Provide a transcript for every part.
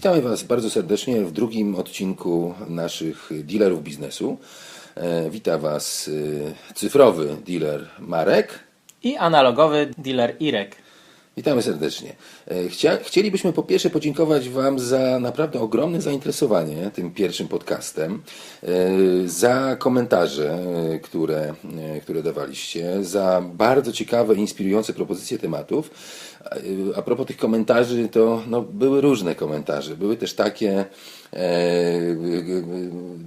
Witamy Was bardzo serdecznie w drugim odcinku naszych dealerów biznesu. E, Wita Was e, cyfrowy dealer Marek. I analogowy dealer Irek. Witamy serdecznie. E, Chcia, chcielibyśmy po pierwsze podziękować Wam za naprawdę ogromne zainteresowanie tym pierwszym podcastem, e, za komentarze, e, które, które dawaliście, za bardzo ciekawe, inspirujące propozycje tematów. A, propos tych komentarzy, to no, były różne komentarze. Były też takie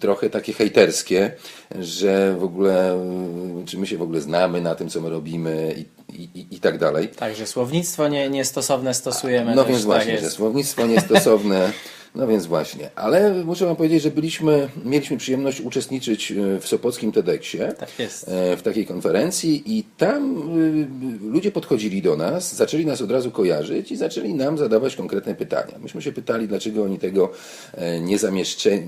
trochę takie hejterskie, że w ogóle, czy my się w ogóle znamy na tym, co my robimy i, i, i tak dalej. Także słownictwo nie, niestosowne stosujemy. No więc właśnie, tak że słownictwo niestosowne. No więc właśnie, ale muszę Wam powiedzieć, że byliśmy, mieliśmy przyjemność uczestniczyć e, w Sopockim TEDxie, Tak jest. e, w takiej konferencji i tam y, ludzie podchodzili do nas, zaczęli nas od razu kojarzyć i zaczęli nam zadawać konkretne pytania. Myśmy się pytali, dlaczego oni tego e, nie,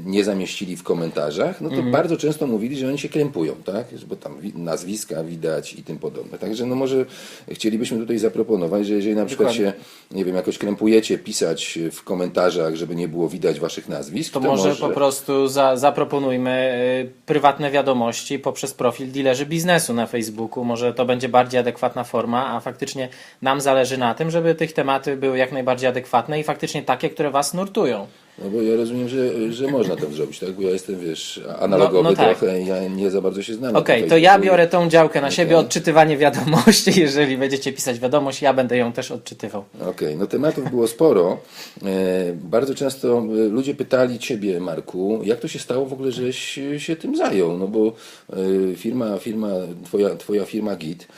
nie zamieścili w komentarzach, no to Mhm. bardzo często mówili, że oni się krępują, tak? Bo tam wi- nazwiska widać i tym podobne. Także no może chcielibyśmy tutaj zaproponować, że jeżeli na przykład Dokładnie. się, nie wiem, jakoś krępujecie pisać w komentarzach, żeby nie było widać waszych nazwisk, To może po prostu za, zaproponujmy y, prywatne wiadomości poprzez profil dealerzy biznesu na Facebooku. Może to będzie bardziej adekwatna forma, a faktycznie nam zależy na tym, żeby tych tematy były jak najbardziej adekwatne i faktycznie takie, które Was nurtują. No bo ja rozumiem, że, że można to zrobić, tak? Bo ja jestem, wiesz, analogowy No- no tak. trochę ja nie za bardzo się znam. na Okej, tym to ja biorę tą działkę na siebie, Okej. odczytywanie wiadomości. Jeżeli będziecie pisać wiadomość, ja będę ją też odczytywał. Okej, no tematów było sporo. E, bardzo często e, ludzie pytali Ciebie, Marku, jak to się stało w ogóle, żeś się tym zajął? No bo e, firma, firma twoja, twoja firma GIT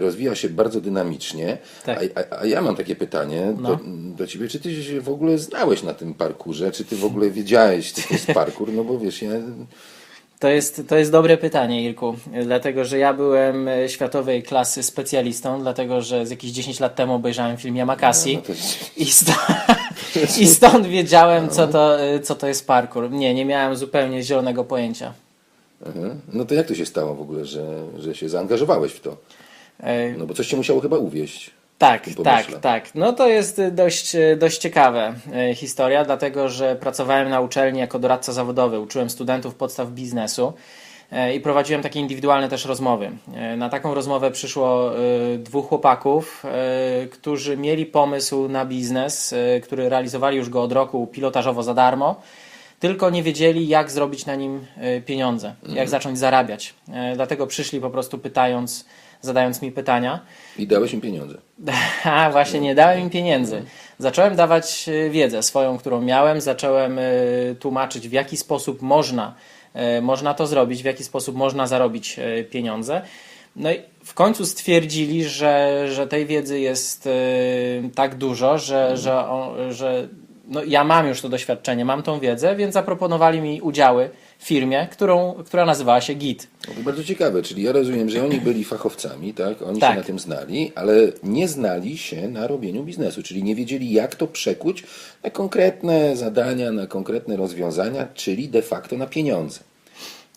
rozwija się bardzo dynamicznie. Tak. A, a, a ja mam takie pytanie No. do, do Ciebie, czy Ty się w ogóle znałeś na tym parkurze? Czy Ty w ogóle wiedziałeś, co jest parkur? No bo wiesz, ja... To jest, to jest dobre pytanie, Irku, dlatego że ja byłem e, światowej klasy specjalistą, dlatego że z jakieś 10 lat temu obejrzałem film Yamakasi No to- i, sto, i stąd wiedziałem, co to, e, co to jest parkour. Nie, nie miałem zupełnie zielonego pojęcia. Aha. No to jak to się stało w ogóle, że, że się zaangażowałeś w to? E, No bo coś Cię musiało chyba uwieść. Tak, tak, tak. No to jest y, dość, y, dość ciekawa y, historia, dlatego że pracowałem na uczelni jako doradca zawodowy, uczyłem studentów podstaw biznesu i prowadziłem takie indywidualne też rozmowy. Na taką rozmowę przyszło dwóch chłopaków, którzy mieli pomysł na biznes, który realizowali już go od roku pilotażowo za darmo. Tylko nie wiedzieli, jak zrobić na nim pieniądze, jak zacząć zarabiać. Dlatego przyszli po prostu pytając, zadając mi pytania. I dałeś im pieniądze. A właśnie nie dałem im pieniędzy. Zacząłem dawać e, wiedzę swoją, którą miałem, zacząłem e, tłumaczyć, w jaki sposób można, e, można to zrobić, w jaki sposób można zarobić pieniądze. No i w końcu stwierdzili, że, że tej wiedzy jest tak dużo, że, że, on, że no ja mam już to doświadczenie, mam tą wiedzę, więc zaproponowali mi udziały w firmie, którą, która nazywała się GIT. No bardzo ciekawe, czyli ja rozumiem, że oni byli fachowcami, tak? Oni Tak. się na tym znali, ale nie znali się na robieniu biznesu, czyli nie wiedzieli, jak to przekuć na konkretne zadania, na konkretne rozwiązania, czyli de facto na pieniądze.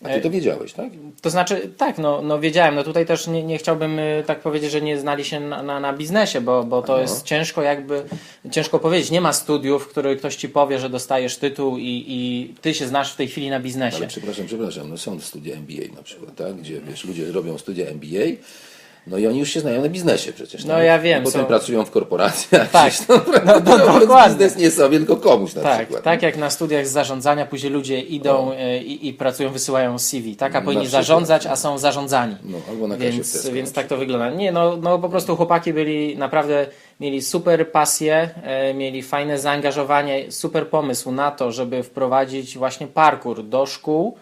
A ty to wiedziałeś, tak? To znaczy, tak, no, no wiedziałem. No tutaj też nie, nie chciałbym y, tak powiedzieć, że nie znali się na, na, na biznesie, bo, bo to No. jest ciężko jakby, ciężko powiedzieć. Nie ma studiów, w których ktoś ci powie, że dostajesz tytuł i, i ty się znasz w tej chwili na biznesie. Ale przepraszam, przepraszam, no są studia MBA na przykład, tak? Gdzie wiesz, ludzie robią studia MBA, no i oni już się znają na biznesie przecież. No tak? ja wiem, potem są- pracują w korporacjach. Tak. gdzieś No, no, robiąc dokładnie. biznes nie sobie, tylko komuś na Tak, przykład. tak jak na studiach z zarządzania, później ludzie idą y, i, i pracują, wysyłają CV. Tak, a powinni zarządzać, a są zarządzani. No, albo na Więc, Tesco więc tak to wygląda. Nie, no, no po prostu chłopaki byli naprawdę, mieli super pasję, e, mieli fajne zaangażowanie, super pomysł na to, żeby wprowadzić właśnie parkour do szkół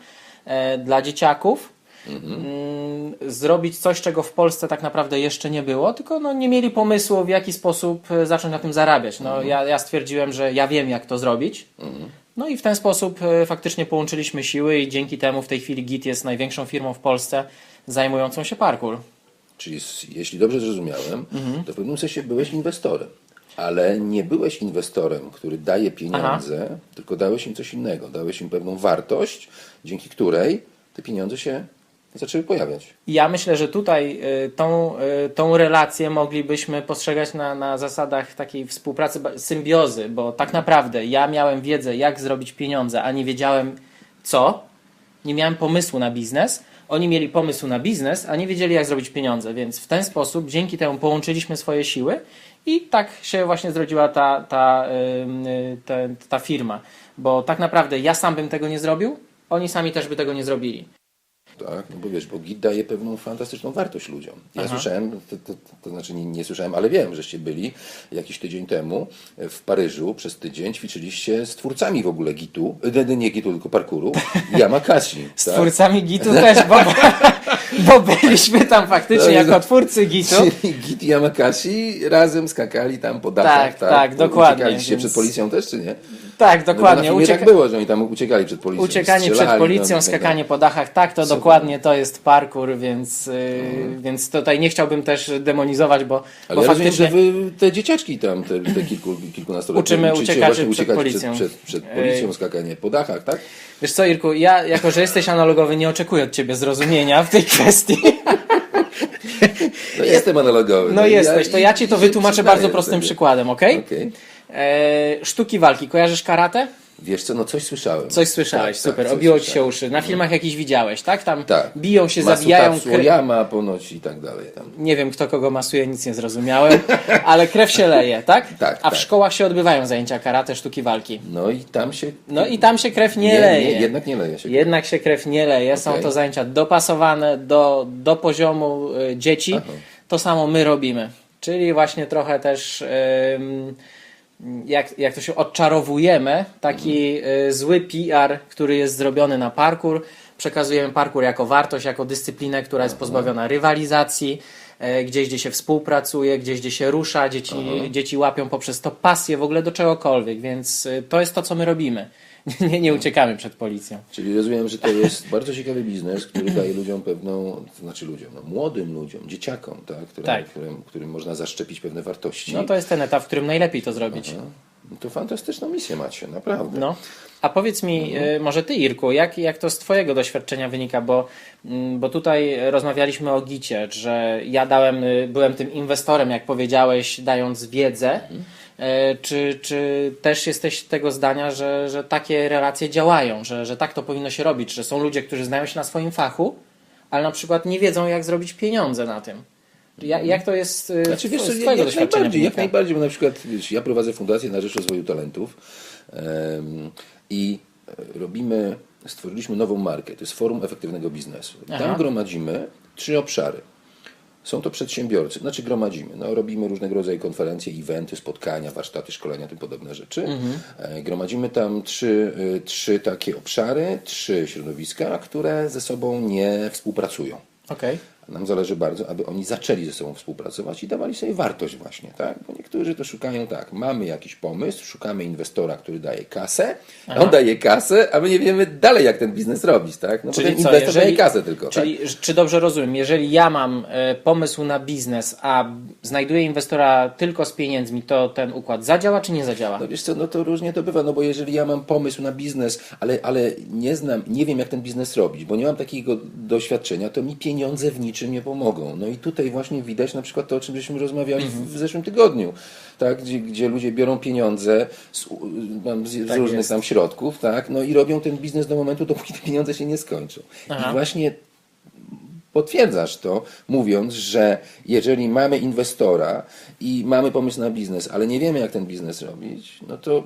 e, dla dzieciaków. Mm, Zrobić coś, czego w Polsce tak naprawdę jeszcze nie było, tylko no, nie mieli pomysłu, w jaki sposób e, zacząć na tym zarabiać. No, ja, ja stwierdziłem, że ja wiem, jak to zrobić. No i w ten sposób e, faktycznie połączyliśmy siły i dzięki temu w tej chwili GIT jest największą firmą w Polsce zajmującą się parkour. Czyli jeśli dobrze zrozumiałem, Mhm. to w pewnym sensie byłeś inwestorem. Ale nie byłeś inwestorem, który daje pieniądze, tylko dałeś im coś innego. Dałeś im pewną wartość, dzięki której te pieniądze się zaczęły pojawiać. Ja myślę, że tutaj y, tą, y, tą relację moglibyśmy postrzegać na, na zasadach takiej współpracy, symbiozy, bo tak naprawdę ja miałem wiedzę, jak zrobić pieniądze, a nie wiedziałem co. Nie miałem pomysłu na biznes. Oni mieli pomysł na biznes, a nie wiedzieli, jak zrobić pieniądze, więc w ten sposób, dzięki temu połączyliśmy swoje siły i tak się właśnie zrodziła ta, ta, ta, ta firma. Bo tak naprawdę ja sam bym tego nie zrobił, oni sami też by tego nie zrobili. Tak, no bo wiesz, bo git daje pewną fantastyczną wartość ludziom. Ja słyszałem, to, to, to znaczy nie, nie słyszałem, ale wiem, żeście byli jakiś tydzień temu w Paryżu przez tydzień, ćwiczyliście z twórcami w ogóle gitu, e, nie gitu, tylko parkuru, Yamakasi. Z tak? twórcami Gitu też, bo, bo byliśmy tam faktycznie No jako twórcy Gitu. Czyli Git i Yamakasi razem skakali tam po dachach, Tak, tak, dokładnie, Uciekaliście więc- przed policją też, czy nie? Tak, No dokładnie. na Ucieka- tak było, że oni tam uciekali przed policją. uciekanie przed policją, no, tak skakanie po dachach, tak, to Super. dokładnie to jest parkour, więc, yy, więc tutaj nie chciałbym też demonizować, bo, Ale bo ja rozumiem, faktycznie... że wy te dzieciaczki tam, te, te kilku, kilkunastoletnie, Uczymy uciekaczy przed policją. Przed, przed, przed policją, skakanie po dachach, tak? Wiesz co, Irku, ja jako, że jesteś analogowy, nie oczekuję od ciebie zrozumienia w tej kwestii. No jestem analogowy. No i jesteś, to ja ci to wytłumaczę bardzo prostym sobie. przykładem, ok? Okej. E, sztuki walki, kojarzysz karate? Wiesz co, no coś słyszałem. Coś słyszałeś, Tak, super, tak, obiło ci się uszy. Na filmach jakiś widziałeś, tak? Tam Tak. biją się, zabijają. Masutatsu kre- Oyama ponoć i tak dalej. Tam. Nie wiem, kto kogo masuje, nic nie zrozumiałem, ale krew się leje, tak? Tak, A w tak. szkołach się odbywają zajęcia karate, sztuki walki. No i tam się... No i tam się krew nie, nie, leje. nie, jednak nie leje się. Jednak się krew nie leje. Są to zajęcia dopasowane do, do poziomu y, dzieci. Aha. To samo my robimy. Czyli właśnie trochę też jak, jak to się odczarowujemy, taki y, zły PR, który jest zrobiony na parkour. Przekazujemy parkour jako wartość, jako dyscyplinę, która jest pozbawiona rywalizacji. e, Gdzieś, gdzie się współpracuje, gdzieś, gdzie się rusza, dzieci, dzieci łapią poprzez to pasję w ogóle do czegokolwiek, więc y, to jest to, co my robimy. Nie, nie uciekamy przed policją. Czyli rozumiem, że to jest bardzo ciekawy biznes, który daje ludziom pewną, to znaczy ludziom, no, młodym ludziom, dzieciakom, tak? Którym, Tak. Którym, którym można zaszczepić pewne wartości. No to jest ten etap, w którym najlepiej to zrobić. No to fantastyczną misję macie, naprawdę. No. A powiedz mi, y, może ty, Irku, jak, jak to z Twojego doświadczenia wynika? Bo, mm, bo tutaj rozmawialiśmy o Gicie, że ja dałem, y, byłem tym inwestorem, jak powiedziałeś, dając wiedzę. E, Czy, czy też jesteś tego zdania, że, że takie relacje działają, że, że tak to powinno się robić, że są ludzie, którzy znają się na swoim fachu, ale na przykład nie wiedzą, jak zrobić pieniądze na tym? Ja, jak to jest y, Znaczy, wiesz, z Twojego jak najbardziej, jak najbardziej, bo na przykład wiesz, ja prowadzę Fundację na Rzecz Rozwoju Talentów em, i e, robimy, stworzyliśmy nową markę, to jest Forum Efektywnego Biznesu. Tam Aha. gromadzimy trzy obszary. Są to przedsiębiorcy, znaczy gromadzimy, no, robimy różnego rodzaju konferencje, eventy, spotkania, warsztaty, szkolenia, tym podobne rzeczy. E, Gromadzimy tam trzy, y, trzy takie obszary, trzy środowiska, które ze sobą nie współpracują. Okej. Nam zależy bardzo, aby oni zaczęli ze sobą współpracować i dawali sobie wartość właśnie, tak? Bo niektórzy to szukają tak, mamy jakiś pomysł, szukamy inwestora, który daje kasę, a on daje kasę, a my nie wiemy dalej, jak ten biznes robić, tak? No Czyli potem co, inwestor jeżeli- daje kasę tylko, Czyli tak? czy dobrze rozumiem, jeżeli ja mam e, pomysł na biznes, a znajduję inwestora tylko z pieniędzmi, to ten układ zadziała czy nie zadziała? No wiesz co, no to różnie to bywa, no bo jeżeli ja mam pomysł na biznes, ale, ale nie znam, nie wiem jak ten biznes robić, bo nie mam takiego doświadczenia, to mi pieniądze w niczym nie pomogą. No i tutaj właśnie widać na przykład to, o czym żeśmy rozmawiali w, w zeszłym tygodniu, tak? Gdzie, gdzie ludzie biorą pieniądze z, z, Tak różnych jest. tam środków, tak? No i robią ten biznes do momentu, dopóki te pieniądze się nie skończą. Aha. I właśnie potwierdzasz to, mówiąc, że jeżeli mamy inwestora i mamy pomysł na biznes, ale nie wiemy, jak ten biznes robić, no to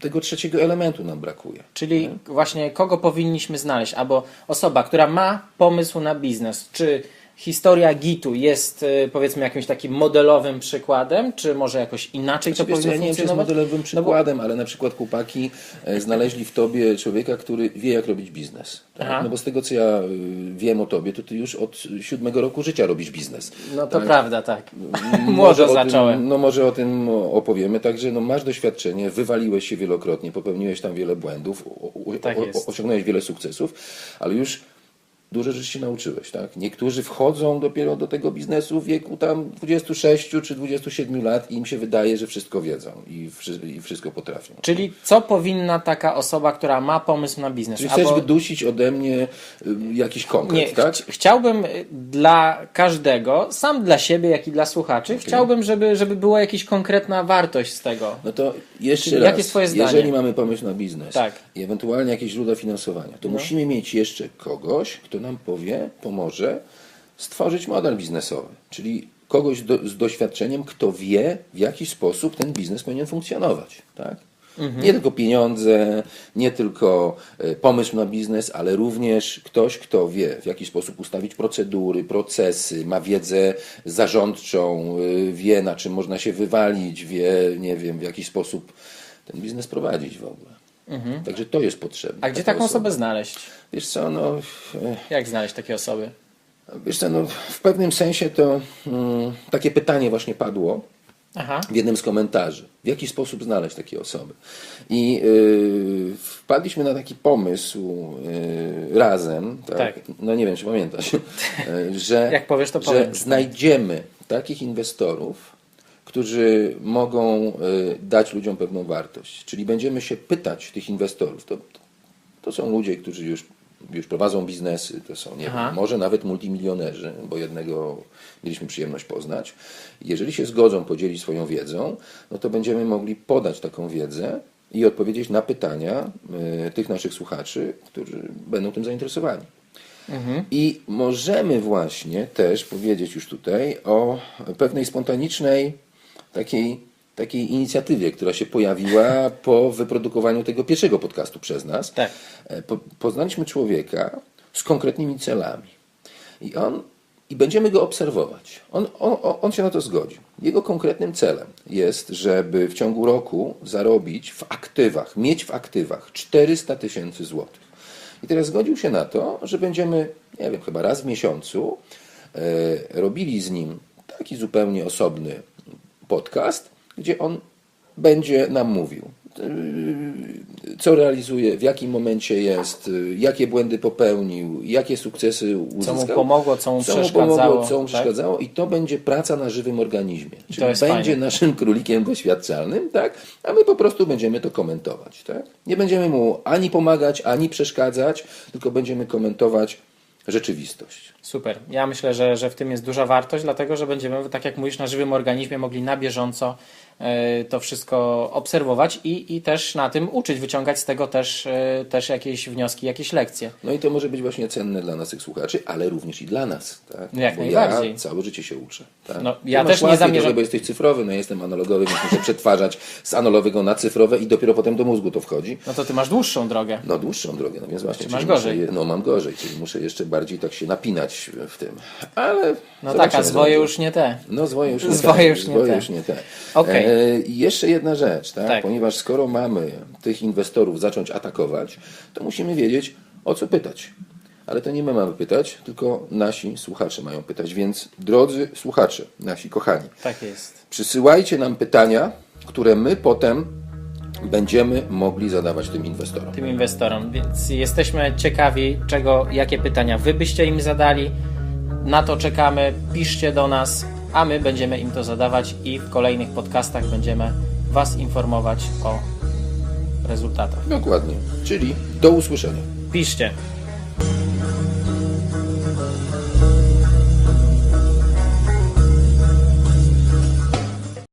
tego trzeciego elementu nam brakuje. Czyli właśnie kogo powinniśmy znaleźć? Albo osoba, która ma pomysł na biznes, czy historia Gitu jest e, powiedzmy jakimś takim modelowym przykładem, czy może jakoś inaczej to Znaczy, co, powinno ja nie wiem, czy jest modelowym No bo- przykładem, ale na przykład chłopaki e, znaleźli w tobie człowieka, który wie, jak robić biznes. Tak? No bo z tego, co ja y, wiem o tobie, to ty już od siódmego roku życia robisz biznes. No to Tak? prawda, tak. Może Młodo o tym- zacząłem. no może o tym opowiemy. Także no, masz doświadczenie, wywaliłeś się wielokrotnie, popełniłeś tam wiele błędów, o, o, Tak o, osiągnąłeś wiele sukcesów, ale już dużo rzeczy się nauczyłeś, tak? Niektórzy wchodzą dopiero do tego biznesu w wieku tam 26 czy 27 lat i im się wydaje, że wszystko wiedzą i, wszy- i wszystko potrafią. Czyli co powinna taka osoba, która ma pomysł na biznes? Czyli chcesz albo- wydusić ode mnie jakiś konkret, Nie, tak? chci- chciałbym y, dla każdego, sam dla siebie, jak i dla słuchaczy, chciałbym, żeby, żeby była jakaś konkretna wartość z tego. No to jeszcze Czyli raz, jakie jest twoje zdanie? jeżeli mamy pomysł na biznes Tak. No. i ewentualnie jakieś źródła finansowania, to musimy mieć jeszcze kogoś, kto nam powie, pomoże stworzyć model biznesowy. Czyli kogoś do, z doświadczeniem, kto wie, w jaki sposób ten biznes powinien funkcjonować. Tak? Mhm. Nie tylko pieniądze, nie tylko e, pomysł na biznes, ale również ktoś, kto wie, w jaki sposób ustawić procedury, procesy, ma wiedzę zarządczą, y, wie, na czym można się wywalić, wie, nie wiem, w jaki sposób ten biznes prowadzić w ogóle. Także to jest potrzebne. Mhm. A gdzie taką osobę znaleźć? Wiesz co, no, e, Jak znaleźć takie osoby? wiesz co, no, w pewnym sensie to mm, takie pytanie właśnie padło Aha. w jednym z komentarzy. W jaki sposób znaleźć takie osoby? I y, wpadliśmy na taki pomysł y, razem, tak? Tak. no nie wiem, czy pamiętasz, że, Jak powiesz, to że znajdziemy takich inwestorów, którzy mogą y, dać ludziom pewną wartość. Czyli będziemy się pytać tych inwestorów. To, to są ludzie, którzy już, już prowadzą biznesy, to są, nie wiem, może nawet multimilionerzy, bo jednego mieliśmy przyjemność poznać. Jeżeli się zgodzą podzielić swoją wiedzą, no to będziemy mogli podać taką wiedzę i odpowiedzieć na pytania y, tych naszych słuchaczy, którzy będą tym zainteresowani. I możemy właśnie też powiedzieć już tutaj o pewnej spontanicznej takiej, takiej inicjatywie, która się pojawiła po wyprodukowaniu tego pierwszego podcastu przez nas. Tak. E, Po, poznaliśmy człowieka z konkretnymi celami. I on i będziemy go obserwować. On, on, on- się na to zgodził. Jego konkretnym celem jest, żeby w ciągu roku zarobić w aktywach, mieć w aktywach 400 tysięcy złotych. I teraz zgodził się na to, że będziemy, nie wiem, chyba raz w miesiącu e, robili z nim taki zupełnie osobny podcast, gdzie on będzie nam mówił, co realizuje, w jakim momencie jest, jakie błędy popełnił, jakie sukcesy uzyskał. mu pomogło, co mu co mu przeszkadzało, pomogło, co mu tak? przeszkadzało i to będzie praca na żywym organizmie. Czyli będzie fajne. naszym królikiem doświadczalnym, tak? a my po prostu będziemy to komentować. Tak? Nie będziemy mu ani pomagać, ani przeszkadzać, tylko będziemy komentować rzeczywistość. Super. Ja myślę, że, że w tym jest duża wartość, dlatego że będziemy, tak jak mówisz, na żywym organizmie mogli na bieżąco e, to wszystko obserwować i, i też na tym uczyć, wyciągać z tego też, e, też jakieś wnioski, jakieś lekcje. No i to może być właśnie cenne dla naszych słuchaczy, ale również i dla nas. Tak? Jak bo najbardziej. Ja całe życie się uczę. Tak? No, ja też nie zamierzam- trochę, bo jesteś cyfrowy, no ja jestem analogowy, więc muszę przetwarzać z analogowego na cyfrowe i dopiero potem do mózgu to wchodzi. No to ty masz dłuższą drogę. No dłuższą drogę, no więc właśnie. Czy masz muszę gorzej? Je, no mam gorzej, czyli muszę jeszcze bardziej tak się napinać w tym. Ale No tak, a zwoje już nie te. No zwoje już nie Zwoje te. już nie zwoje te. już nie te. Okej. E, I jeszcze jedna rzecz, tak? Tak. ponieważ skoro mamy tych inwestorów zacząć atakować, to musimy wiedzieć, o co pytać. Ale to nie my mamy pytać, tylko nasi słuchacze mają pytać. Więc drodzy słuchacze, nasi kochani, Tak jest. przysyłajcie nam pytania, które my potem będziemy mogli zadawać tym inwestorom. Tym inwestorom. Więc jesteśmy ciekawi, czego, jakie pytania wy byście im zadali. Na to czekamy. Piszcie do nas, a my będziemy im to zadawać i w kolejnych podcastach będziemy was informować o rezultatach. Dokładnie. Czyli do usłyszenia. Piszcie.